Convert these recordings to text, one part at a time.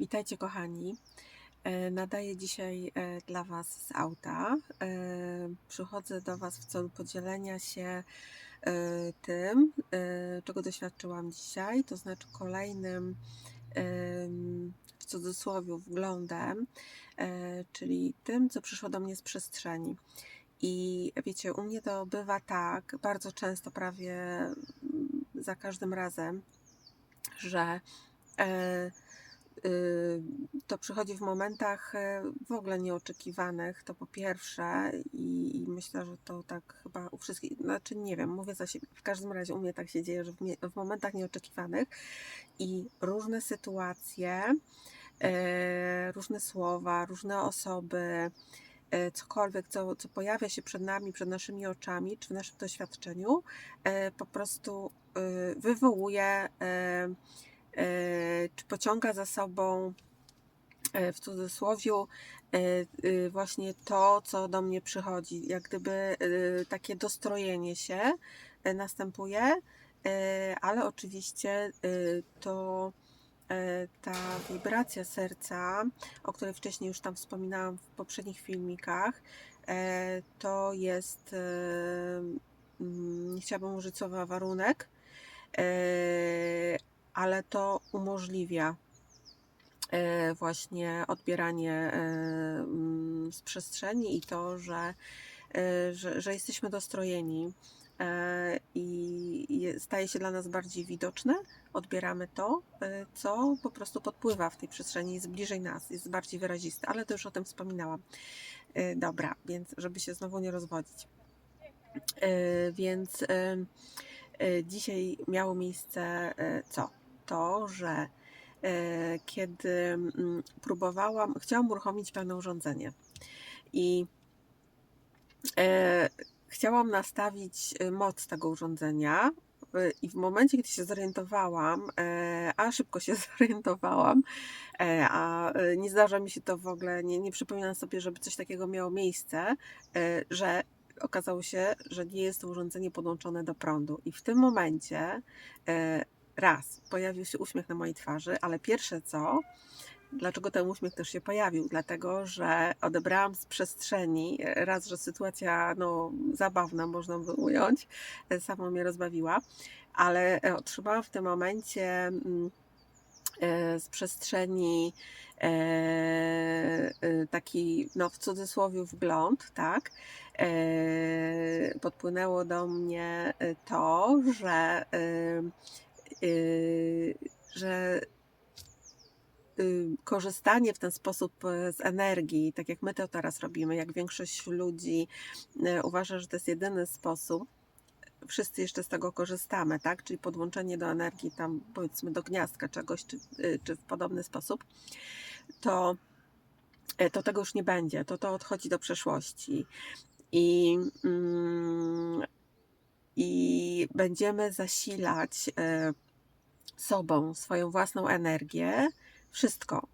Witajcie kochani. E, Nadaję dzisiaj e, dla Was z auta. E, Przychodzę do Was w celu podzielenia się tym, czego doświadczyłam dzisiaj, to znaczy kolejnym w cudzysłowie wglądem, czyli tym, co przyszło do mnie z przestrzeni. I wiecie, u mnie to bywa tak, bardzo często, prawie za każdym razem, że to przychodzi w momentach e, w ogóle nieoczekiwanych, to po pierwsze, i, myślę, że to tak chyba u wszystkich, znaczy nie wiem, mówię za siebie, w każdym razie u mnie tak się dzieje, że w, momentach nieoczekiwanych i różne sytuacje, e, różne słowa, różne osoby, e, cokolwiek, co, co pojawia się przed nami, przed naszymi oczami, czy w naszym doświadczeniu, po prostu wywołuje, pociąga za sobą e, w cudzysłowiu e, e, właśnie to, co do mnie przychodzi. Jak gdyby e, takie dostrojenie się e, następuje, e, ale oczywiście e, to e, ta wibracja serca, o której wcześniej już tam wspominałam w poprzednich filmikach, e, to jest, e, mm, chciałabym użyć słowa warunek, e, ale to umożliwia e, właśnie odbieranie e, mm, z przestrzeni i to, że, e, że, że jesteśmy dostrojeni i je- staje się dla nas bardziej widoczne. Odbieramy to, co po prostu podpływa w tej przestrzeni, jest bliżej nas, jest bardziej wyraziste, ale to już o tym wspominałam. Dobra, więc żeby się znowu nie rozwodzić. Więc dzisiaj miało miejsce co? To, że e, kiedy mm, próbowałam, chciałam uruchomić pewne urządzenie i e, chciałam nastawić e, moc tego urządzenia. I w momencie, gdy się zorientowałam, a szybko się zorientowałam, a nie zdarza mi się to w ogóle, nie, nie przypominam sobie, żeby coś takiego miało miejsce, że okazało się, że nie jest to urządzenie podłączone do prądu. I w tym momencie raz pojawił się uśmiech na mojej twarzy, ale pierwsze co, dlaczego ten uśmiech też się pojawił? Dlatego, że odebrałam z przestrzeni, e, raz, że sytuacja no, zabawna, można by ująć, e, sama mnie rozbawiła, ale e, otrzymałam w tym momencie mm, z przestrzeni taki, no w cudzysłowie wgląd, tak? Podpłynęło do mnie to, że, że y, korzystanie w ten sposób e, z energii, tak jak my to teraz robimy, jak większość ludzi uważa, że to jest jedyny sposób, wszyscy jeszcze z tego korzystamy, tak? Czyli podłączenie do energii, tam powiedzmy do gniazdka czegoś, czy, y, czy w podobny sposób, to, to tego już nie będzie, to to odchodzi do przeszłości. I, mm, i będziemy zasilać sobą swoją własną energię, wszystko.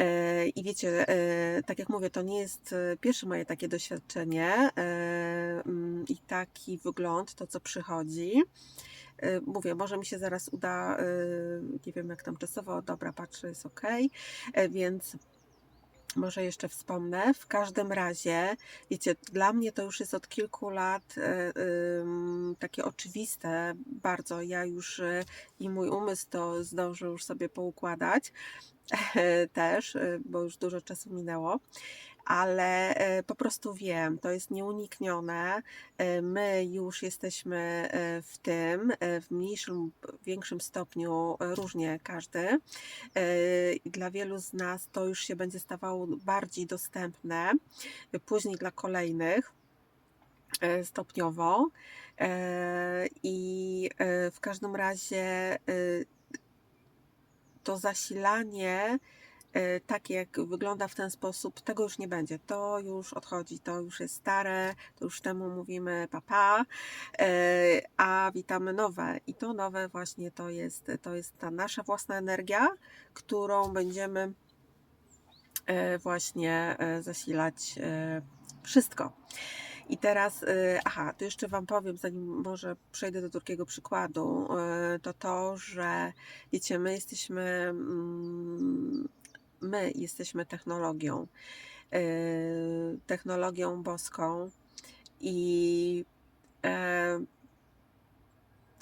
E, I wiecie, e, tak jak mówię, to nie jest e, pierwsze moje takie doświadczenie mm, i taki wygląd, to co przychodzi. Mówię, może mi się zaraz uda, nie wiem jak tam czasowo, dobra, patrzę, jest ok, więc może jeszcze wspomnę. W każdym razie, wiecie, dla mnie to już jest od kilku lat e, takie oczywiste bardzo. Ja już e, i mój umysł to zdążył już sobie poukładać też, e, bo już dużo czasu minęło. Ale e, po prostu wiem, to jest nieuniknione. E, My już jesteśmy e, w tym, w mniejszym, większym stopniu, różnie każdy. Dla wielu z nas to już się będzie stawało bardziej dostępne, później dla kolejnych stopniowo. I w każdym razie to zasilanie takie, jak wygląda w ten sposób, tego już nie będzie. To już odchodzi, to już jest stare, to już temu mówimy papa, e, a witamy nowe. I to nowe właśnie to jest, to jest ta nasza własna energia, którą będziemy e, właśnie zasilać wszystko. I teraz, aha, to jeszcze Wam powiem, zanim może przejdę do drugiego przykładu, to to, że wiecie, my jesteśmy mm, my jesteśmy technologią, yy, technologią boską i e,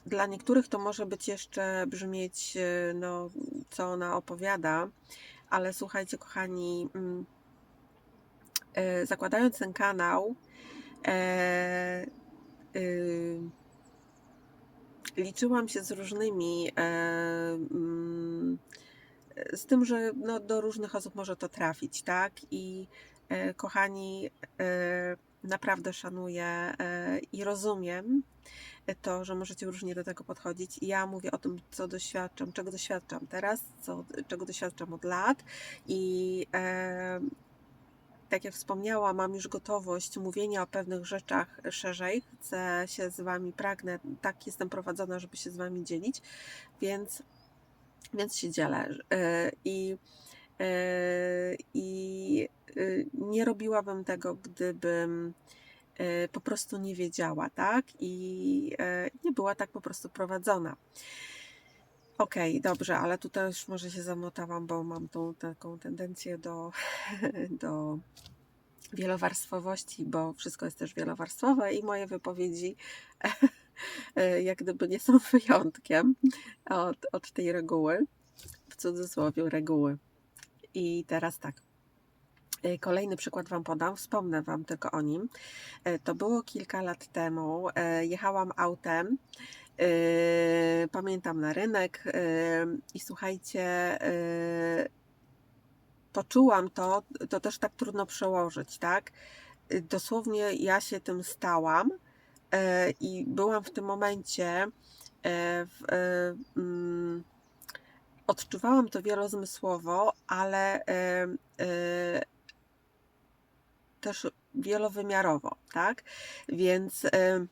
dla niektórych to może być jeszcze brzmieć, e, no, co ona opowiada, ale słuchajcie, kochani, mm, e, zakładając ten kanał, liczyłam się z różnymi, mm, z tym, że no, do różnych osób może to trafić, tak? I e, kochani, e, naprawdę szanuję e, i rozumiem to, że możecie różnie do tego podchodzić. Ja mówię o tym, co doświadczam, czego doświadczam teraz, co, czego doświadczam od lat i tak jak wspomniałam, mam już gotowość mówienia o pewnych rzeczach szerzej. Chcę się z Wami, pragnę, tak jestem prowadzona, żeby się z Wami dzielić, więc, więc się dzielę. E, I, e, i e, nie robiłabym tego, gdybym po prostu nie wiedziała, tak? I nie była tak po prostu prowadzona. Okej, dobrze, ale tutaj już może się zamotałam, bo mam tą taką tendencję do, do wielowarstwowości, bo wszystko jest też wielowarstwowe i moje wypowiedzi jak gdyby nie są wyjątkiem od, od tej reguły, w cudzysłowie reguły. I teraz tak. E, Kolejny przykład Wam podam, wspomnę Wam tylko o nim. E, To było kilka lat temu. E, Jechałam autem, e, pamiętam na rynek e, i słuchajcie, e, poczułam to, to też tak trudno przełożyć, tak? E, Dosłownie ja się tym stałam e, i byłam w tym momencie e, w, e, mm, odczuwałam to wielozmysłowo, ale e, e, też wielowymiarowo, tak? Więc e,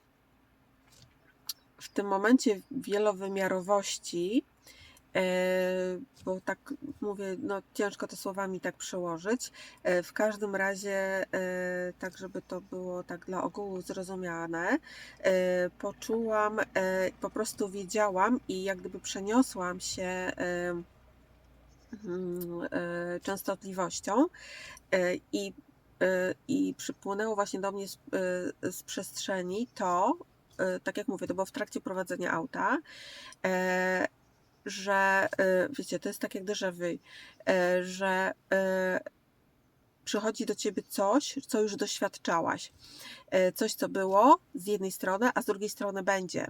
w tym momencie wielowymiarowości, e, bo tak mówię, no ciężko to słowami tak przełożyć, e, w każdym razie, e, tak żeby to było tak dla ogółu zrozumiane, e, poczułam, e, po prostu wiedziałam i jak gdyby przeniosłam się e, mm, e, częstotliwością e, i, e, i przypłynęło właśnie do mnie z, e, z przestrzeni to, e, tak jak mówię, to było w trakcie prowadzenia auta, e, że e, wiecie, to jest tak jak déjà vu, e, że e, przychodzi do ciebie coś, co już doświadczałaś. Coś, co było z jednej strony, a z drugiej strony będzie.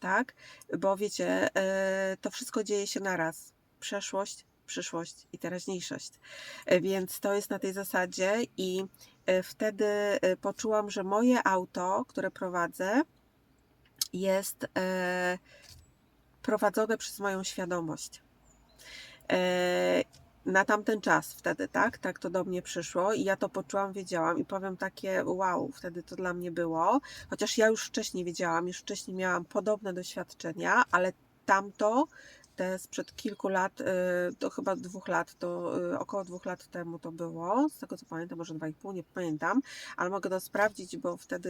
Tak? Bo wiecie, to wszystko dzieje się naraz. Przeszłość, przyszłość i teraźniejszość. Więc to jest na tej zasadzie i wtedy poczułam, że moje auto, które prowadzę, jest prowadzone przez moją świadomość. E, na tamten czas wtedy, tak? Tak to do mnie przyszło i ja to poczułam, wiedziałam i powiem takie wow, wtedy to dla mnie było. Chociaż ja już wcześniej wiedziałam, już wcześniej miałam podobne doświadczenia, ale tamto, te sprzed kilku lat, y, to chyba dwóch lat, to y, około dwóch lat temu to było, z tego co pamiętam, może dwa i pół, nie pamiętam, ale mogę to sprawdzić, bo wtedy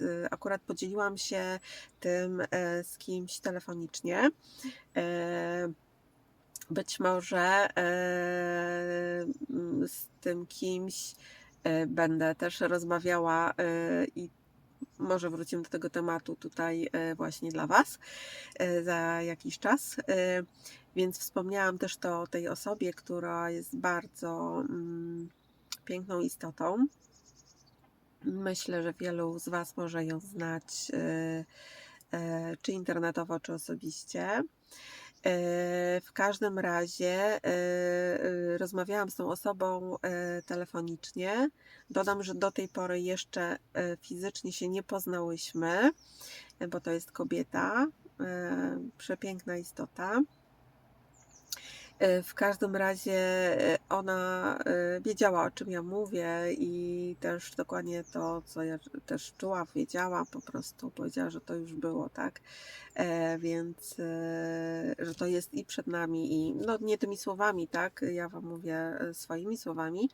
y, akurat podzieliłam się tym z kimś telefonicznie. Być może z tym kimś będę też rozmawiała i może wrócimy do tego tematu tutaj e, właśnie dla Was e, za jakiś czas. E, Więc wspomniałam też to o tej osobie, która jest bardzo mm, piękną istotą. Myślę, że wielu z Was może ją znać, czy internetowo, czy osobiście. E, W każdym razie e, e, rozmawiałam z tą osobą telefonicznie. Dodam, że do tej pory jeszcze fizycznie się nie poznałyśmy, bo to jest kobieta, przepiękna istota. E, W każdym razie e, ona e, wiedziała, o czym ja mówię i też dokładnie to, co ja też czuła, wiedziała po prostu, powiedziała, że to już było, tak? Więc, że to jest i przed nami i no nie tymi słowami, tak? Ja Wam mówię swoimi słowami,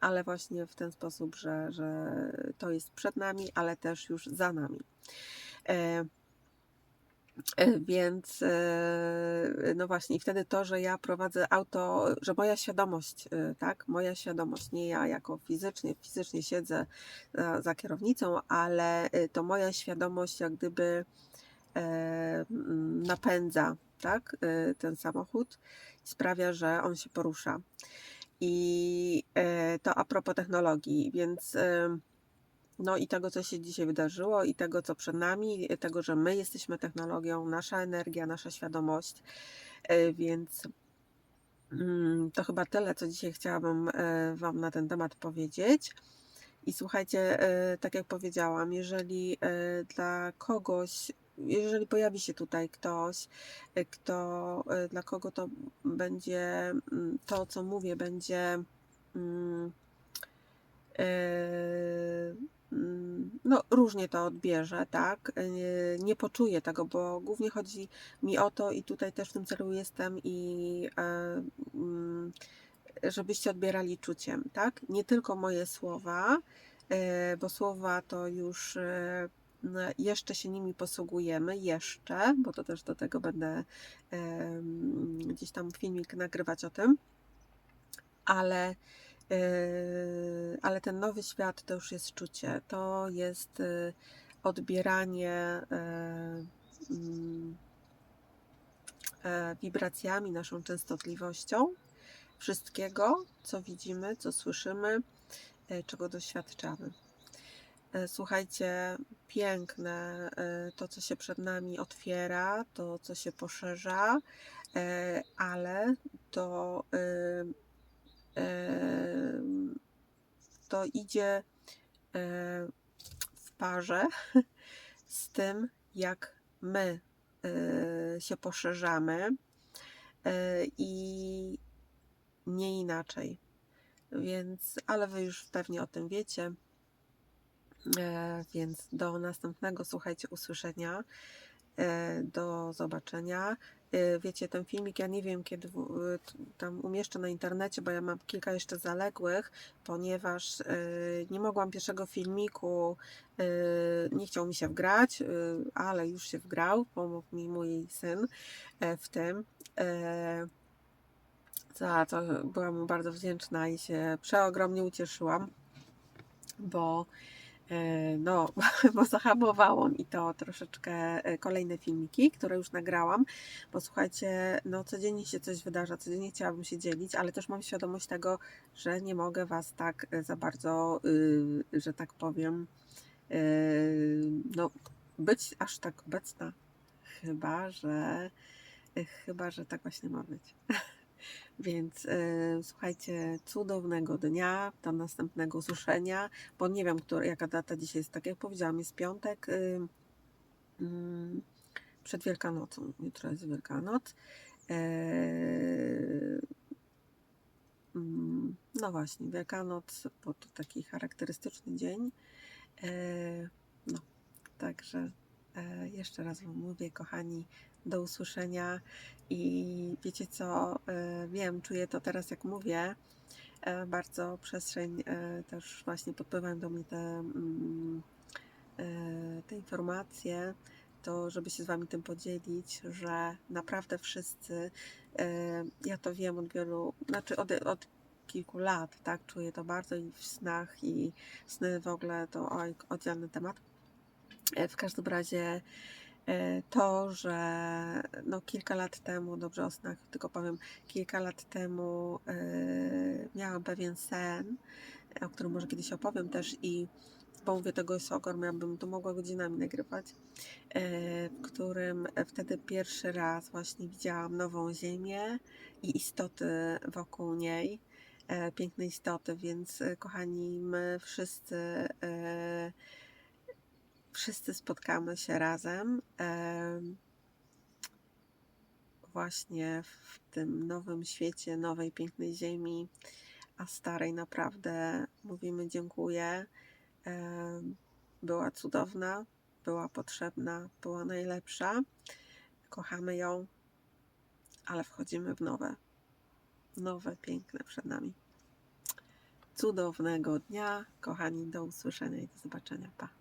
ale właśnie w ten sposób, że, że to jest przed nami, ale też już za nami. E, E, Więc e, no właśnie, wtedy to, że ja prowadzę auto, że moja świadomość, e, tak, moja świadomość, nie ja jako fizycznie, fizycznie siedzę za, za kierownicą, ale e, to moja świadomość jak gdyby e, napędza, tak, e, ten samochód i sprawia, że on się porusza. I e, to a propos technologii, więc e, no i tego, co się dzisiaj wydarzyło, i tego, co przed nami, tego, że my jesteśmy technologią, nasza energia, nasza świadomość. E, Więc mm, to chyba tyle, co dzisiaj chciałabym e, Wam na ten temat powiedzieć. I słuchajcie, e, tak jak powiedziałam, jeżeli dla kogoś, jeżeli pojawi się tutaj ktoś, kto, dla kogo to będzie, mm, to co mówię, będzie. mm, no, różnie to odbierze, tak? Nie, nie poczuje tego, bo głównie chodzi mi o to, i tutaj też w tym celu jestem, i e, mm, żebyście odbierali czuciem, tak? Nie tylko moje słowa, e, bo słowa to już e, no, jeszcze się nimi posługujemy, jeszcze, bo to też do tego będę gdzieś tam filmik nagrywać o tym, ale ale ten nowy świat to już jest czucie, to jest yy, odbieranie yy, mm, e, wibracjami, naszą częstotliwością wszystkiego, co widzimy, co słyszymy, czego doświadczamy. Słuchajcie, piękne to, co się przed nami otwiera, to, co się poszerza, ale to y, to idzie w parze z tym, jak my e, się poszerzamy e, i nie inaczej. Więc, ale Wy już pewnie o tym wiecie. E, Więc do następnego, słuchajcie, usłyszenia. E, Do zobaczenia. E, Wiecie, ten filmik ja nie wiem kiedy e, tam umieszczę na internecie, bo ja mam kilka jeszcze zaległych, ponieważ nie mogłam pierwszego filmiku, nie chciał mi się wgrać, ale już się wgrał, pomógł mi mój syn w tym. Za to byłam mu bardzo wdzięczna i się przeogromnie ucieszyłam, bo No, bo zahamowało mi to troszeczkę e, kolejne filmiki, które już nagrałam, bo słuchajcie, no codziennie się coś wydarza, codziennie chciałabym się dzielić, ale też mam świadomość tego, że nie mogę Was tak e, za bardzo, y, że tak powiem, no być aż tak obecna, chyba, że e, chyba, że tak właśnie ma być. Więc e, słuchajcie, cudownego dnia, do następnego usłyszenia, bo nie wiem, która, jaka data dzisiaj jest. Tak jak powiedziałam, jest piątek y, mm, przed Wielkanocą. Jutro jest Wielkanoc. E, mm, no właśnie, Wielkanoc, bo to taki charakterystyczny dzień. E, no, także jeszcze raz Wam mówię, kochani, do usłyszenia. I wiecie co, e, wiem, czuję to teraz, jak mówię, e, bardzo przestrzeń e, też właśnie podpływają do mnie te, mm, te informacje, to żeby się z Wami tym podzielić, że naprawdę wszyscy, ja to wiem od wielu, znaczy od, od kilku lat, tak, czuję to bardzo i w snach, i sny w ogóle to oddzielny temat. W każdym razie to, że no kilka lat temu, dobrze o snach tylko powiem, kilka lat temu e, miałam pewien sen, o którym może kiedyś opowiem też i bo mówię tego jest ogrom, ja bym tu mogła godzinami nagrywać, e, w którym wtedy pierwszy raz właśnie widziałam nową ziemię i istoty wokół niej, e, piękne istoty, więc kochani, my wszyscy wszyscy spotkamy się razem em, właśnie w tym nowym świecie, nowej pięknej ziemi, a starej naprawdę mówimy dziękuję. Była cudowna, była potrzebna, była najlepsza. Kochamy ją, ale wchodzimy w nowe, nowe, piękne przed nami. Cudownego dnia, kochani, do usłyszenia i do zobaczenia. Pa.